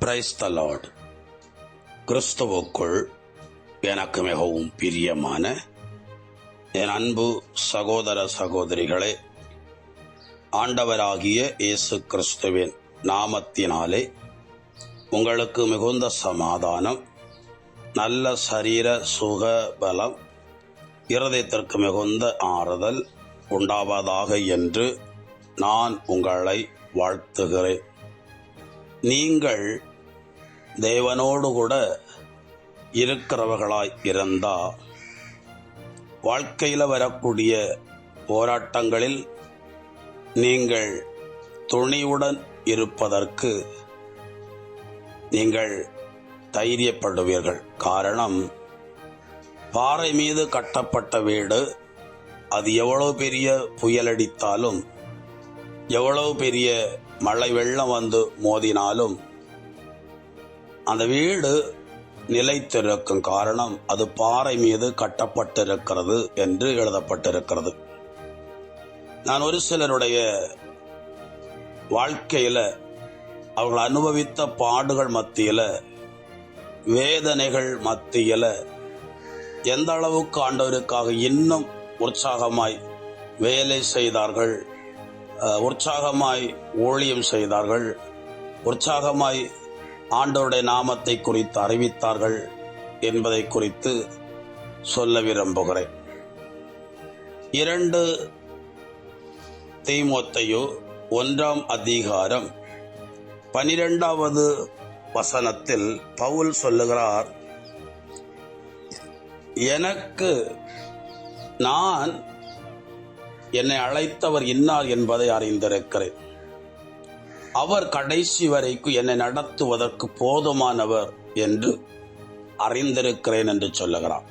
Praise the Lord கிறிஸ்துவுக்குள் எனக்கு மிகவும் பிரியமான என் அன்பு சகோதர சகோதரிகளே ஆண்டவராகிய இயேசு கிறிஸ்துவின் நாமத்தினாலே உங்களுக்கு மிகுந்த சமாதானம் நல்ல சரீர சுக பலம் இருதயத்திற்கு மிகுந்த ஆறுதல் உண்டாவதாக என்று நான் உங்களை வாழ்த்துகிறேன். நீங்கள் தேவனோடு கூட இருக்கிறவர்களாய் இருந்தா வாழ்க்கையில் வரக்கூடிய போராட்டங்களில் நீங்கள் துணிவுடன் இருப்பதற்கு நீங்கள் தைரியப்படுவீர்கள். காரணம் பாறை மீது கட்டப்பட்ட வீடு அது எவ்வளவு பெரிய புயலடித்தாலும் எவ்வளவு பெரிய மழை வெள்ளம் வந்து மோதினாலும் அந்த வீடு நிலைத்திருக்கும் காரணம் அது பாறை மீது கட்டப்பட்டிருக்கிறது என்று எழுதப்பட்டிருக்கிறது. நான் ஒரு சிலருடைய வாழ்க்கையில அவர்கள் அனுபவித்த பாடுகள் மத்தியில வேதனைகள் மத்தியில எந்த அளவுக்கு ஆண்டவருக்காக இன்னும் உற்சாகமாய் வேலை செய்தார்கள் உற்சாகமாய் ஊழியம் செய்தார்கள் உற்சாகமாய் ஆண்டவருடைய நாமத்தை குறித்து அறிவித்தார்கள் என்பதை குறித்து சொல்ல விரும்புகிறேன். இரண்டு தீமோத்தையோ ஒன்றாம் அதிகாரம் பனிரெண்டாவது வசனத்தில் பவுல் சொல்லுகிறார் எனக்கு நான் என்னை அழைத்தவர் இன்னார் என்பதை அறிந்திருக்கிறேன். அவர் கடைசி வரைக்கும் என்னை நடத்துவதற்கு போதுமானவர் என்று அறிந்திருக்கிறேன் என்று சொல்லுகிறார்.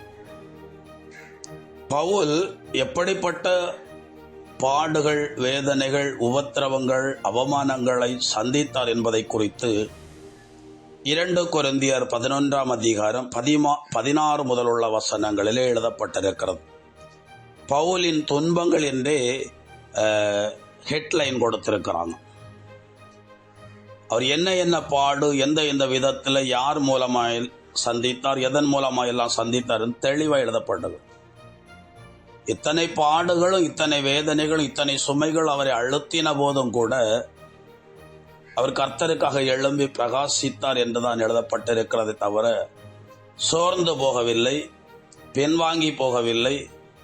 பவுல் எப்படிப்பட்ட பாடுகள் வேதனைகள் உபத்திரவங்கள் அவமானங்களை சந்தித்தார் என்பதை குறித்து இரண்டு கொரிந்தியர் பதினொன்றாம் அதிகாரம் பதிமா பதினாறு முதலுள்ள வசனங்களிலே எழுதப்பட்டிருக்கிறது. பவுலின் துன்பங்கள் என்றே ஹெட்லைன் கொடுத்திருக்கிறாங்க. அவர் என்ன என்ன பாடு எந்த எந்த விதத்தில் யார் மூலமாக சந்தித்தார் எதன் மூலமாக எல்லாம் சந்தித்தார் தெளிவாக எழுதப்பட்டது. இத்தனை பாடுகளும் இத்தனை வேதனைகளும் இத்தனை சுமைகள் அவரை அழுத்தின போதும் கூட அவர் கர்த்தருக்காக எழும்பி பிரகாசித்தார் என்றுதான் எழுதப்பட்டிருக்கிறதை தவிர சோர்ந்து போகவில்லை பின்வாங்கி போகவில்லை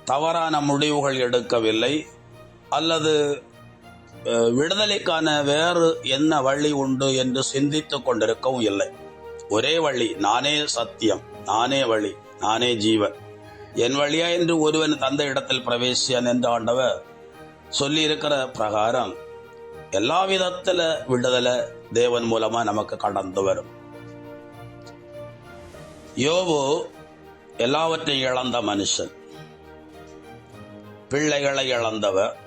தவறான முடிவுகள் எடுக்கவில்லை அல்லது விடுதலைக்கான வேறு என்ன வழி உண்டு என்று சிந்தித்துக் கொண்டிருக்கவும் இல்லை. ஒரே வழி நானே சத்தியம் நானே வழி நானே ஜீவன். என் வழியா என்று ஒருவன் தந்த இடத்தில் பிரவேசியான் என்று ஆண்டவர் சொல்லி இருக்கிற பிரகாரம் எல்லா விதத்துல விடுதலை தேவன் மூலமா நமக்கு கடந்து வரும். யோபு எல்லாவற்றையும் இழந்த மனுஷன். பிள்ளைகளை இழந்தவர்.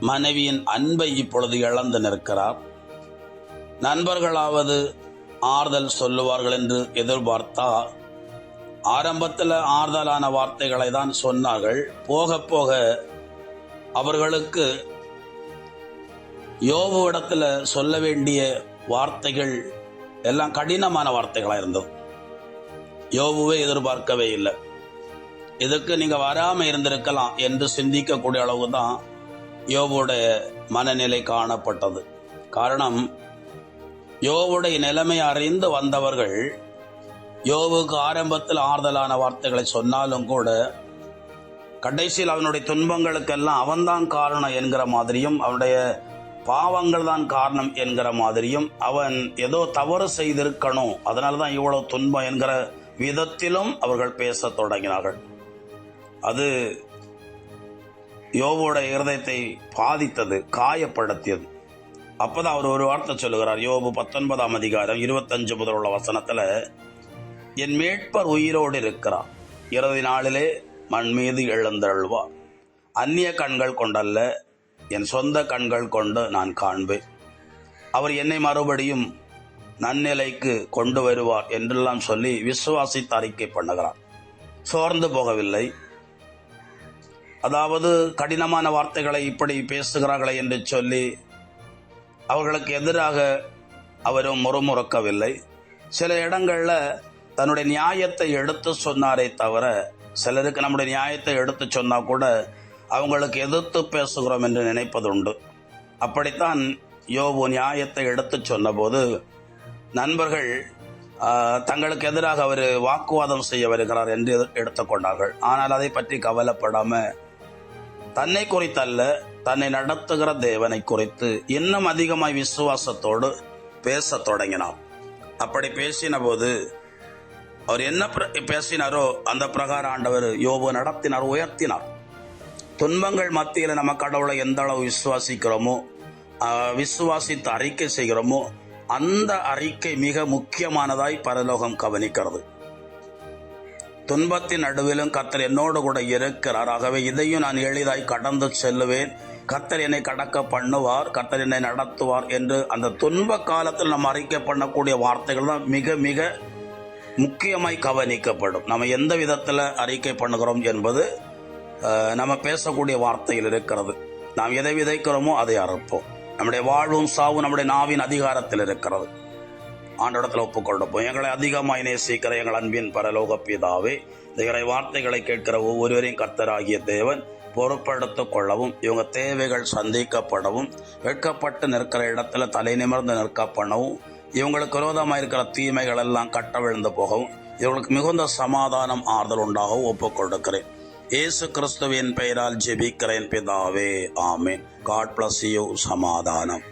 மனைவியின் அன்பை இப்பொழுது இழந்து நிற்கிறார். நண்பர்களாவது ஆறுதல் சொல்லுவார்கள் என்று எதிர்பார்த்தா ஆரம்பத்தில் ஆறுதலான வார்த்தைகளை தான் சொன்னார்கள். போக போக அவர்களுக்கு யோபு இடத்துல சொல்ல வேண்டிய வார்த்தைகள் எல்லாம் கடினமான வார்த்தைகளாக இருந்தது. யோபுவை எதிர்பார்க்கவே இல்லை. இதுக்கு நீங்கள் வராமல் இருந்திருக்கலாம் என்று சிந்திக்கக்கூடிய அளவு தான் யோவுடைய மனநிலை காணப்பட்டது. காரணம் யோவுடைய நிலைமை அறிந்து வந்தவர்கள் யோவுக்கு ஆரம்பத்தில் ஆறுதலான வார்த்தைகளை சொன்னாலும் கூட கடைசியில் அவனுடைய துன்பங்களுக்கெல்லாம் அவன்தான் காரணம் என்கிற மாதிரியும் அவனுடைய பாவங்கள் தான் காரணம் என்கிற மாதிரியும் அவன் ஏதோ தவறு செய்திருக்கணும் அதனால தான் இவ்வளவு துன்பம் என்கிற விதத்திலும் அவர்கள் பேசத் தொடங்கினார்கள். அது யோவோட இருதயத்தை பாதித்தது காயப்படுத்தியது. அப்போதான் அவர் ஒரு வார்த்தை சொல்லுகிறார். யோபு பத்தொன்பதாம் அதிகாரம் இருபத்தஞ்சு முதல் உள்ள வசனத்தில் என் மேட்பர் உயிரோடு இருக்கிறார். இறுதி நாளிலே மண் மீது எழுந்தருள்வார். அந்நிய கண்கள் கொண்டல்ல என் சொந்த கண்கள் கொண்டு நான் காண்பேன். அவர் என்னை மறுபடியும் நன்னிலைக்கு கொண்டு வருவார் என்றெல்லாம் சொல்லி விசுவாசித்து அறிக்கை பண்ணுகிறார். சோர்ந்து போகவில்லை. அதாவது கடினமான வார்த்தைகளை இப்படி பேசுகிறார்களே என்று சொல்லி அவர்களுக்கு எதிராக அவரும் முறுமுறுக்கவில்லை. சில இடங்களில் தன்னுடைய நியாயத்தை எடுத்து சொன்னாரே தவிர சிலருக்கு நம்முடைய நியாயத்தை எடுத்து சொன்னால் கூட அவங்களுக்கு எதிர்த்து பேசுகிறோம் என்று நினைப்பதுண்டு. அப்படித்தான் யோபு நியாயத்தை எடுத்து சொன்னபோது நண்பர்கள் தங்களுக்கு எதிராக அவர் வாக்குவாதம் செய்ய வருகிறார் என்று எடுத்துக்கொண்டார்கள் ஆனால் அதை பற்றி கவலைப்படாமல் தன்னை குறித்தல்ல தன்னை நடத்துகிற தேவனை குறித்து இன்னும் அதிகமாய் விசுவாசத்தோடு பேசத் தொடங்கினார் அப்படி பேசின போது அவர் என்ன பிர- பேசினாரோ அந்த பிரகாரம் ஆண்டவர் யோபு நடத்தினார் உயர்த்தினார். துன்பங்கள் மத்தியில் நம்ம கடவுளை எந்த அளவு விசுவாசிக்கிறோமோ விசுவாசித்து அறிக்கை செய்கிறோமோ அந்த அறிக்கை மிக முக்கியமானதாய் பரலோகம் கவனிக்கிறது. துன்பத்தின் நடுவிலும் கத்தர் என்னோடு கூட இருக்கிறார். ஆகவே இதையும் நான் எளிதாய் கடந்து செல்லுவேன். கத்தர் என்னை கடக்க பண்ணுவார் கத்தர் என்னை நடத்துவார் என்று அந்த துன்ப காலத்தில் நம்ம அறிக்கை பண்ணக்கூடிய வார்த்தைகள் தான் மிக மிக முக்கியமாய் கவனிக்கப்படும். நம்ம எந்த விதத்தில் அறிக்கை பண்ணுகிறோம் என்பது நம்ம பேசக்கூடிய வார்த்தையில் இருக்கிறது. நாம் எதை விதைக்கிறோமோ அதை அறுப்போம். நம்முடைய வாழ்வும் சாவும் நம்முடைய நாவின் அதிகாரத்தில் இருக்கிறது. ஆண்டோடத்தில் ஒப்புக்கொண்டப்போம் எங்களை அதிகமாய் நேசிக்கிற எங்கள் அன்பின் பரலோக பிதாவே இறை வார்த்தைகளை கேட்கிற ஒவ்வொருவரையும் கர்த்தராகிய தேவன் பொறுப்படுத்திக் கொள்ளவும் இவங்க தேவைகள் சந்திக்கப்படவும் வெட்கப்பட்டு நிற்கிற இடத்துல தலை நிமிர்ந்து நிற்க பண்ணவும் இவங்களுக்கு விரோதமாக இருக்கிற தீமைகள் எல்லாம் கட்ட விழுந்து போகவும் இவங்களுக்கு மிகுந்த சமாதானம் ஆறுதல் உண்டாகவும் ஒப்புக் கொடுக்கிறேன் இயேசு கிறிஸ்துவின் பெயரால் ஜெபிக்கிறேன் பிதாவே ஆமென். காட் பிளஸ் யூ சமாதானம்.